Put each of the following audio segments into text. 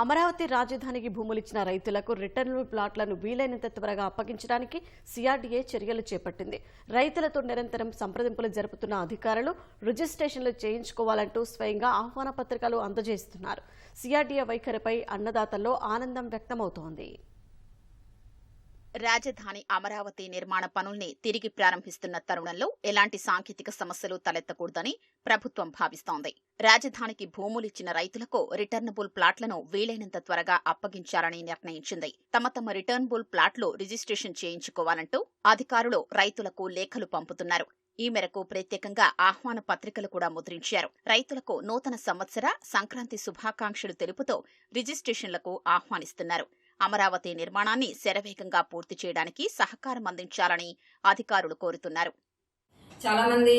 అమరావతి రాజధానికి భూములిచ్చిన రైతులకు రిటర్న్ ప్లాట్లను వీలైనంత త్వరగా అప్పగించడానికి సిఆర్డీఏ చర్యలు చేపట్టింది. రైతులతో నిరంతరం సంప్రదింపులు జరుపుతున్న అధికారులు రిజిస్ట్రేషన్లు చేయించుకోవాలంటూ స్వయంగా ఆహ్వాన పత్రికలు అందజేస్తున్నారు. సిఆర్డీఏ వైఖరిపై అన్నదాతల్లో ఆనందం వ్యక్తమవుతోంది. రాజధాని అమరావతి నిర్మాణ పనుల్ని తిరిగి ప్రారంభిస్తున్న తరుణంలో ఎలాంటి సాంకేతిక సమస్యలు తలెత్తకూడదని ప్రభుత్వం భావిస్తోంది. రాజధానికి భూములిచ్చిన రైతులకు రిటర్నబుల్ ప్లాట్లను వీలైనంత త్వరగా అప్పగించాలని నిర్ణయించింది. తమ తమ రిటర్నబుల్ ప్లాట్లు రిజిస్ట్రేషన్ చేయించుకోవాలంటూ అధికారులు రైతులకు లేఖలు పంపుతున్నారు. ఈ మేరకు ప్రత్యేకంగా ఆహ్వాన పత్రికలు కూడా ముద్రించారు. రైతులకు నూతన సంవత్సర సంక్రాంతి శుభాకాంక్షలు తెలుపుతూ రిజిస్ట్రేషన్లకు ఆహ్వానిస్తున్నారు. అమరావతి నిర్మాణాన్ని శరవేగంగా పూర్తి చేయడానికి సహకారం అందించాలని అధికారులు కోరుతున్నారు. చాలా మంది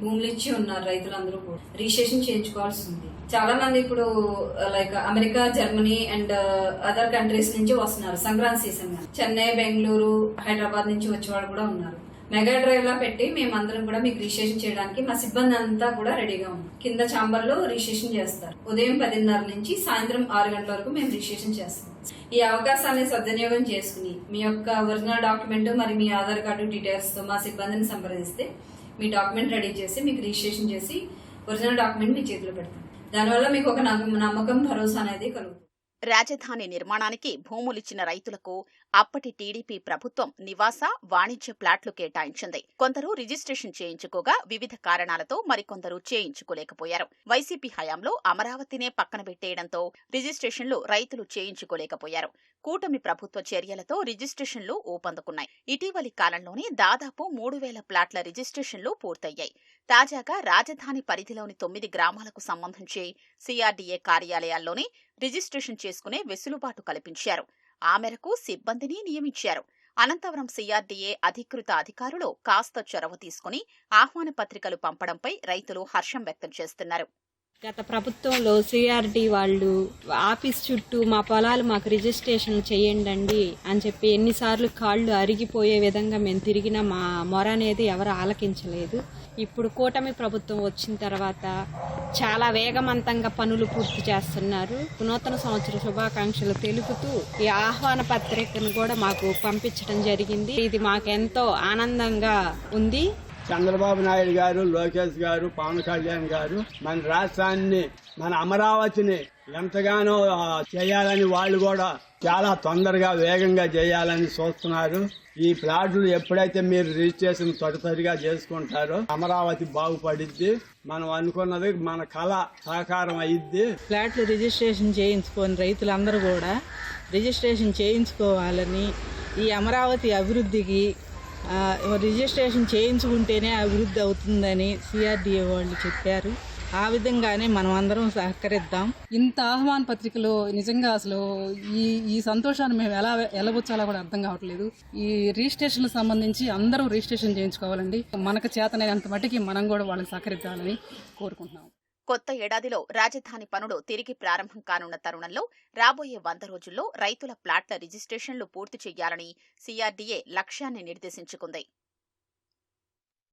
భూములు ఇచ్చి ఉన్నారు రైతులందరూ కూడా. రిజిస్ట్రేషన్ చేయించుకోవాల్సి ఉంది. చాలా మంది ఇప్పుడు like America Germany and other countries నుంచి వస్తున్నారు. సంక్రాంతి సీజన్ చెన్నై బెంగళూరు హైదరాబాద్ నుంచి వచ్చేవాళ్ళు కూడా ఉన్నారు. మెగా డ్రైవ్లో పెట్టి మేమందరం కూడా మీకు రిజిస్ట్రేషన్ చేయడానికి మా సిబ్బంది అంతా కూడా రెడీగా ఉంది కింద చాంబర్లో రిజిస్ట్రేషన్ చేస్తారు. ఉదయం పదిన్నర నుంచి సాయంత్రం ఆరు గంటల వరకు మేము రిజిస్ట్రేషన్ చేస్తాం. ఈ అవకాశాన్ని సద్వినియోగం చేసుకుని మీ యొక్క ఒరిజినల్ డాక్యుమెంట్ మరి మీ ఆధార్ కార్డు డీటెయిల్స్తో మా సిబ్బందిని సంప్రదిస్తే మీ డాక్యుమెంట్ రెడీ చేసి మీకు రిజిస్ట్రేషన్ చేసి ఒరిజినల్ డాక్యుమెంట్ మీ చేతిలో పెడతాం. దానివల్ల మీకు ఒక నమ్మకం భరోసా అనేది కలుగుతుంది. రాజధాని నిర్మాణానికి భూములిచ్చిన రైతులకు అప్పటి టీడీపీ ప్రభుత్వం నివాస వాణిజ్య ప్లాట్లు కేటాయించింది. కొందరు రిజిస్ట్రేషన్ చేయించుకోగా వివిధ కారణాలతో మరికొందరు చేయించుకోలేకపోయారు. వైసీపీ హయాంలో అమరావతినే పక్కన పెట్టేయడంతో రిజిస్ట్రేషన్లు రైతులు చేయించుకోలేకపోయారు. కూటమి ప్రభుత్వ చర్యలతో రిజిస్ట్రేషన్లు ఊపందుకున్నాయి. ఇటీవలి కాలంలోనే దాదాపు మూడు వేల ప్లాట్ల రిజిస్ట్రేషన్లు పూర్తయ్యాయి. తాజాగా రాజధాని పరిధిలోని తొమ్మిది గ్రామాలకు సంబంధించి సిఆర్డీఏ కార్యాలయాల్లోనే రిజిస్ట్రేషన్ చేసుకునే వెసులుబాటు కల్పించారు. ఆ మేరకు సిబ్బందిని నియమించారు. అనంతవరం సీఆర్డీఏ అధికృత అధికారులు కాస్త చొరవ తీసుకుని ఆహ్వాన పత్రికలు పంపడంపై రైతులు హర్షం వ్యక్తం చేస్తున్నారు. గత ప్రభుత్వంలో సిఆర్డి వాళ్ళు ఆఫీస్ చుట్టూ మా పొలాలు మాకు రిజిస్ట్రేషన్ చేయండి అని చెప్పి ఎన్నిసార్లు కాళ్ళు అరిగిపోయే విధంగా మేము తిరిగినా మా మొర అనేది ఎవరు ఆలకించలేదు. ఇప్పుడు కూటమి ప్రభుత్వం వచ్చిన తర్వాత చాలా వేగవంతంగా పనులు పూర్తి చేస్తున్నారు. నూతన సంవత్సర శుభాకాంక్షలు తెలుపుతూ ఈ ఆహ్వాన పత్రికను కూడా మాకు పంపించడం జరిగింది. ఇది మాకెంతో ఆనందంగా ఉంది. చంద్రబాబు నాయుడు గారు లోకేష్ గారు పవన్ కళ్యాణ్ గారు మన రాష్ట్రాన్ని మన అమరావతిని ఎంతగానో చేయాలని వాళ్ళు కూడా చాలా తొందరగా వేగంగా చేయాలని చూస్తున్నారు. ఈ ప్లాట్లు ఎప్పుడైతే మీరు రిజిస్ట్రేషన్ త్వరితరిగా చేసుకుంటారో అమరావతి బాగుపడిద్ది. మనం అనుకున్నది మన కళ సహకారం అయ్యిద్ది ఫ్లాట్లు రిజిస్ట్రేషన్ చేయించుకొని రైతులందరూ కూడా రిజిస్ట్రేషన్ చేయించుకోవాలని ఈ అమరావతి అభివృద్ధికి రిజిస్ట్రేషన్ చేయించుకుంటేనే అభివృద్ధి అవుతుందని సిఆర్డిఏ వాళ్ళు చెప్పారు. ఆ విధంగానే మనం అందరం సహకరిద్దాం. ఇంత ఆహ్వాన పత్రికలో నిజంగా అసలు ఈ ఈ సంతోషాన్ని మేము ఎలా ఎలబుచ్చాలో కూడా అర్థం కావట్లేదు. ఈ రిజిస్ట్రేషన్ సంబంధించి అందరూ రిజిస్ట్రేషన్ చేయించుకోవాలండి. మనకు చేతనైనంత మటుకి మనం కూడా వాళ్ళకి సహకరించాలని కోరుకుంటున్నాం. కొత్త ఏడాదిలో రాజధాని పనులు తిరిగి ప్రారంభం కానున్న తరుణంలో రాబోయే వంద రోజుల్లో రైతుల ప్లాట్ల రిజిస్ట్రేషన్లు పూర్తి చేయాలని సీఆర్డీఏ లక్ష్యాన్ని నిర్దేశించుకుంది.